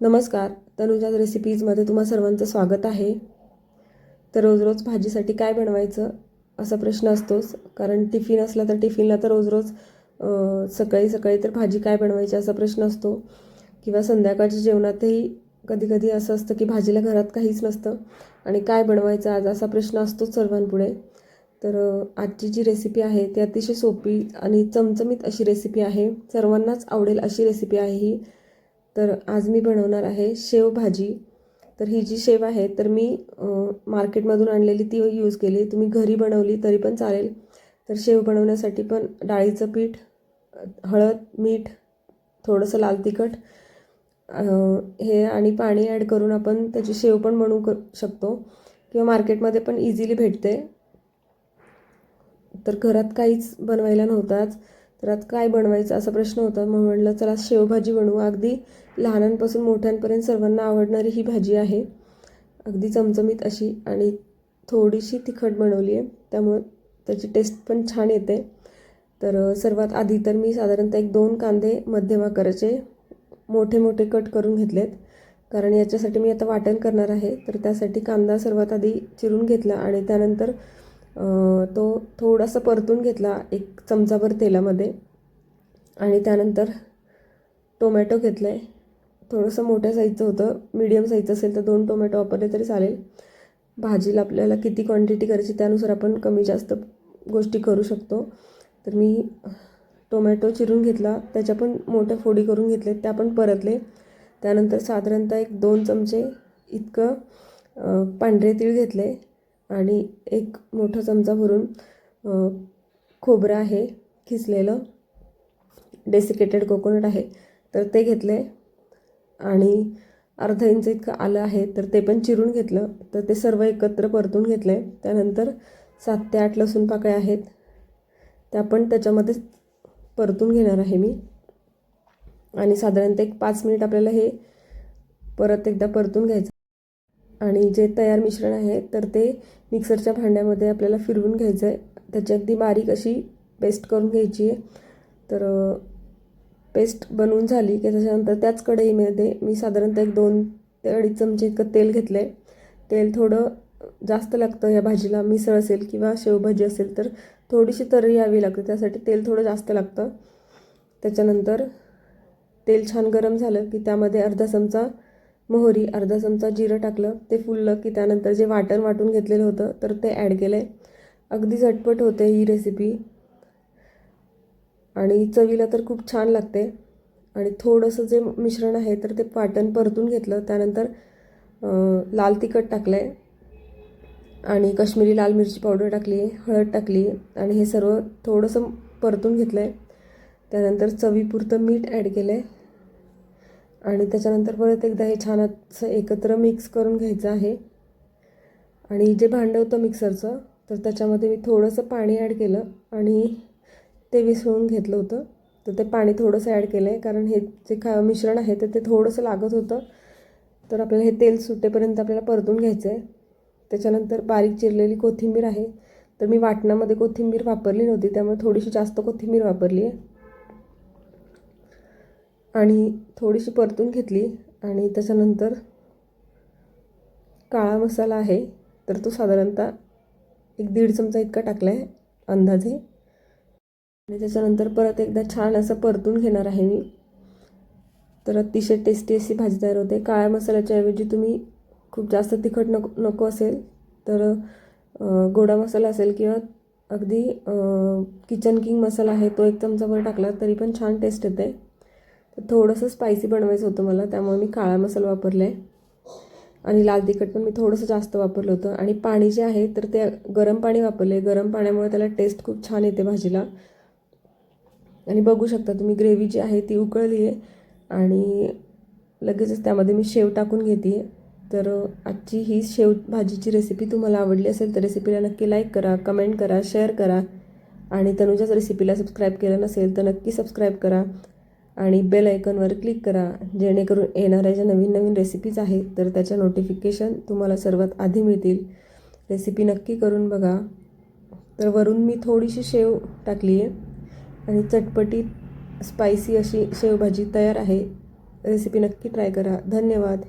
नमस्कार तनुजाज रेसिपीजमध्ये तुम्हा सर्वांचं स्वागत आहे. तर रोज रोज भाजीसाठी काय बनवायचं असा प्रश्न असतोच. कारण टिफिन असला तर टिफिनला तर रोज रोज सकाळी सकाळी तर भाजी काय बनवायची असा प्रश्न असतो. किंवा संध्याकाळच्या जेवणातही कधी कधी असं असतं की भाजीला घरात काहीच नसतं आणि काय बनवायचं आज असा प्रश्न असतोच सर्वांपुढे. तर आजची जी रेसिपी आहे ती अतिशय सोपी आणि चमचमीत अशी रेसिपी आहे. सर्वांनाच आवडेल अशी रेसिपी आहे ही. तर आज मी बनवणार आहे शेव भाजी. तर ही जी शेव आहे तर मी मार्केटमधून आणलेली ती यूज केली. तुम्ही घरी बनवली तरी पण चालेल. तर शेव बनवण्यासाठी पण डाळीचं पीठ हळद मीठ थोडंसं लाल तिखट हे आणि पाणी ॲड करून आपण त्याची शेव पण बनवू क शकतो. किंवा मार्केटमध्ये पण इझिली भेटते. तर घरात काहीच बनवायला नव्हताच. तर आत काय बनवायचं असा प्रश्न होता. मग म्हटलं चला शेवभाजी बनवू. अगदी लहानांपासून मोठ्यांपर्यंत सर्वांना आवडणारी ही भाजी आहे. अगदी चमचमीत अशी आणि थोडीशी तिखट बनवली आहे. त्यामुळं त्याची टेस्ट पण छान येते. तर सर्वात आधी तर मी साधारणतः एक दोन कांदे मध्यम आकाराचे मोठे मोठे कट करून घेतलेत. कारण याच्यासाठी मी आता वाटण करणार आहे. तर त्यासाठी कांदा सर्वात आधी चिरून घेतला आणि त्यानंतर तो थोडासा परतून घेतला एक चमचाभर तेलामध्ये. आणि त्यानंतर टोमॅटो घेतलं आहे थोडंसं मोठ्या साईजचं होतं मीडियम साईजचं असेल तर दोन टोमॅटो वापरले तरी चालेल. भाजीला आपल्याला किती क्वांटिटी करायची त्यानुसार आपण कमी जास्त गोष्टी करू शकतो. तर मी टोमॅटो चिरून घेतला त्याच्या पण मोठ्या फोडी करून घेतले त्या पण परतले. त्यानंतर साधारणतः एक दोन चमचे इतकं पांढरे तीळ घेतले आणि एक मोठा चमचा भरून खोबरं आहे खिसलेलं डेसिकेटेड कोकोनट आहे. तर ते घेतले. आणि अर्धा इंच इतकं आलं आहे तर ते पण चिरून घेतलं. तर ते सर्व एकत्र परतून घेतलं. आहे त्यानंतर सात ते आठ लसूण पाकळ्या आहेत. त्या पण त्याच्यामध्ये परतून घेणार आहे मी. आणि साधारणतः एक पाच मिनिट आपल्याला हे परत एकदा परतून घ्यायचं. आणि जे तयार मिश्रण आहे तर ते मिक्सरच्या भांड्यामध्ये आपल्याला फिरवून घ्यायचं आहे त्याची अगदी बारीक अशी पेस्ट करून घ्यायची आहे. तर पेस्ट बनवून झाली की त्याच्यानंतर त्याच कढईमध्ये मी साधारणतः एक दोन ते अडीच चमचे इतकं तेल घेतलं आहे तेल थोडं जास्त लागतं या भाजीला मिसळ असेल किंवा शेवभाजी असेल तर थोडीशी तर्री यावी लागते त्यासाठी तेल थोडं जास्त लागतं. त्याच्यानंतर तेल छान गरम झालं की त्यामध्ये अर्धा चमचा मोहरी अर्धा चमचा जिरं टाकलं ते फुललं की त्यानंतर जे वाटण वाटून घेतलेलं होतं तर ते ॲड केलं आहे अगदी झटपट होते ही रेसिपी आणि चवीला तर खूप छान लागते. आणि थोडंसं जे मिश्रण आहे तर ते पाटण परतून घेतलं. त्यानंतर लाल तिखट टाकलं आहे आणि कश्मीरी लाल मिरची पावडर टाकली हळद टाकली. आणि हे सर्व थोडंसं परतून घेतलं आहे त्यानंतर चवीपुरतं मीठ ॲड केलं आहे आणि त्याच्यानंतर परत एकदा हे छान असं एकत्र मिक्स करून घ्यायचं आहे. आणि जे भांडं होतं मिक्सरचं तर त्याच्यामध्ये मी थोडंसं पाणी ॲड केलं. आणि ते विसळून घेतलं होतं. तर ते पाणी थोडंसं ॲड केलं आहे कारण हे जे खा मिश्रण आहे तर ते थोडंसं लागत होतं. तर आपल्याला हे तेल सुटेपर्यंत आपल्याला परतून घ्यायचं आहे त्याच्यानंतर बारीक चिरलेली कोथिंबीर आहे. तर मी वाटणामध्ये कोथिंबीर वापरली नव्हती. त्यामुळे थोडीशी जास्त कोथिंबीर वापरली आहे. आणि थोडीशी परतून घेतली. आणि त्याच्यानंतर काळा मसाला आहे. तर तो साधारणतः एक दीड चमचा इतका टाकला आहे अंदाजे. आणि त्याच्यानंतर परत एकदा छान असं परतून घेणार आहे मी. तर अतिशय टेस्टी अशी भाजी तयार होते. काळ्या मसाल्याच्या ऐवजी तुम्ही खूप जास्त तिखट नको नको असेल तर गोडा मसाला असेल किंवा अगदी किचन किंग मसाला आहे तो एक चमचाभर टाकला तरी पण छान टेस्ट येते. तर थोडंसं स्पायसी बनवायचं होतं मला त्यामुळे मी काळा मसाला वापरला. आहे आणि लाल तिखट पण मी थोडंसं जास्त वापरलं होतं. आणि पाणी जे आहे तर ते गरम पाणी वापरले. गरम पाण्यामुळे त्याला टेस्ट खूप छान येते भाजीला. आणि बघू शकता तुम्ही ग्रेव्ही जी आहे ती उकळली आहे. आणि लगेचच त्यामध्ये मी शेव टाकून घेते. तर आजची ही शेव भाजीची रेसिपी तुम्हाला आवडली असेल तर रेसिपीला नक्की लाईक करा कमेंट करा शेअर करा. आणि तनुजाच रेसिपीला सबस्क्राईब केलं नसेल तर नक्की सबस्क्राईब करा. आणि बेल आयकॉनवर क्लिक करा जेणेकरून येणाऱ्या ज्या नवीन नवीन रेसिपीज आहेत तर त्याच्या नोटिफिकेशन तुम्हाला सर्वात आधी मिळतील. रेसिपी नक्की करून बघा. तर वरून मी थोडीशी शेव टाकली आहे आणि चटपटीत स्पायसी अशी शेवभाजी तयार आहे. रेसिपी नक्की ट्राय करा. धन्यवाद.